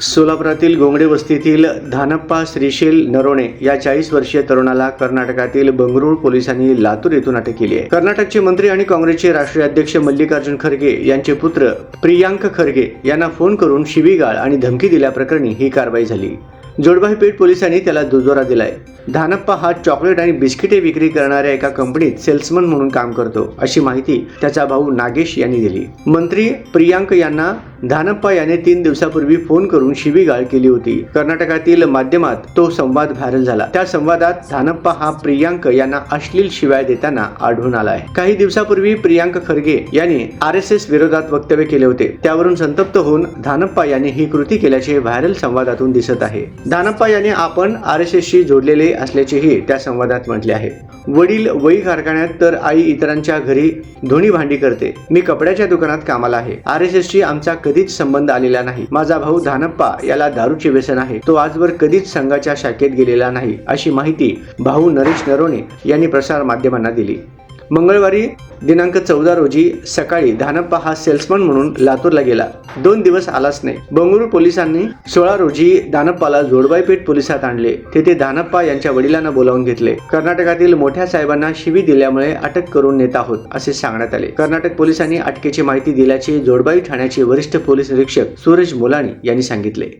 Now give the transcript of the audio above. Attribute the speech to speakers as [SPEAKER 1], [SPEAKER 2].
[SPEAKER 1] सोलापुरातील गोंगडे वस्तीतील धानप्पा श्रीशेल नरोणे या चाळीस वर्षीय तरुणाला कर्नाटकातील बंगळूर पोलिसांनी लातूर येथून अटक केली आहे. कर्नाटकचे मंत्री आणि काँग्रेसचे राष्ट्रीय अध्यक्ष मल्लिकार्जुन खरगे यांचे पुत्र प्रियांक खरगे यांना फोन करून शिवीगाळ आणि धमकी दिल्याप्रकरणी ही कारवाई झाली. जोडबाई पेठ पोलिसांनी त्याला दुजोरा दिलाय. धानप्पा हा चॉकलेट आणि बिस्किटे विक्री करणाऱ्या एका कंपनीत सेल्समन म्हणून काम करतो अशी माहिती त्याचा भाऊ नागेश यांनी दिली. मंत्री प्रियांक यांना धानप्पा याने तीन दिवसापूर्वी फोन करून शिवीगाळ केली होती. कर्नाटकातील माध्यमात तो संवाद व्हायरल झाला. त्या संवादात धानप्पा हा प्रियांक यांना अश्लील शिवाय देताना आढळून आला आहे काही दिवसापूर्वी प्रियांक खरगे यांनी आर एस एस विरोधात वक्तव्य केले होते. त्यावरून संतप्त होऊन धानप्पा यांनी ही कृती केल्याचे व्हायरल संवादातून दिसत आहे. धानप्पा यांनी आपण आर एस एसशी जोडलेले असल्याचेही त्या संवादात म्हटले आहे. वडील वही कारखान्यात तर आई इतरांच्या घरी धुणी भांडी करते. मी कपड्याच्या दुकानात कामाला आहे. आर एस एसशी आमचा कधीच संबंध आलेला नाही. माझा भाऊ धानप्पा याला दारूचे व्यसन आहे. तो आजवर कधीच संघाच्या शाखेत गेलेला नाही अशी माहिती भाऊ नरेश नरोणे यांनी प्रसार माध्यमांना दिली. मंगळवारी दिनांक चौदा रोजी सकाळी धानप्पा हा सेल्समन म्हणून लातूरला गेला. दोन दिवस आलाच नाही. बंगळूर पोलिसांनी सोळा रोजी दानप्पाला जोडबाईपेठ पोलिसात आणले. तेथे दानप्पा यांच्या वडिलांना बोलावून घेतले. कर्नाटकातील मोठ्या साहेबांना शिवी दिल्यामुळे अटक करून नेत आहोत असे सांगण्यात आले. कर्नाटक पोलिसांनी अटकेची माहिती दिल्याचे जोडबाई ठाण्याचे वरिष्ठ पोलीस निरीक्षक सूरज मोलाणी यांनी सांगितले.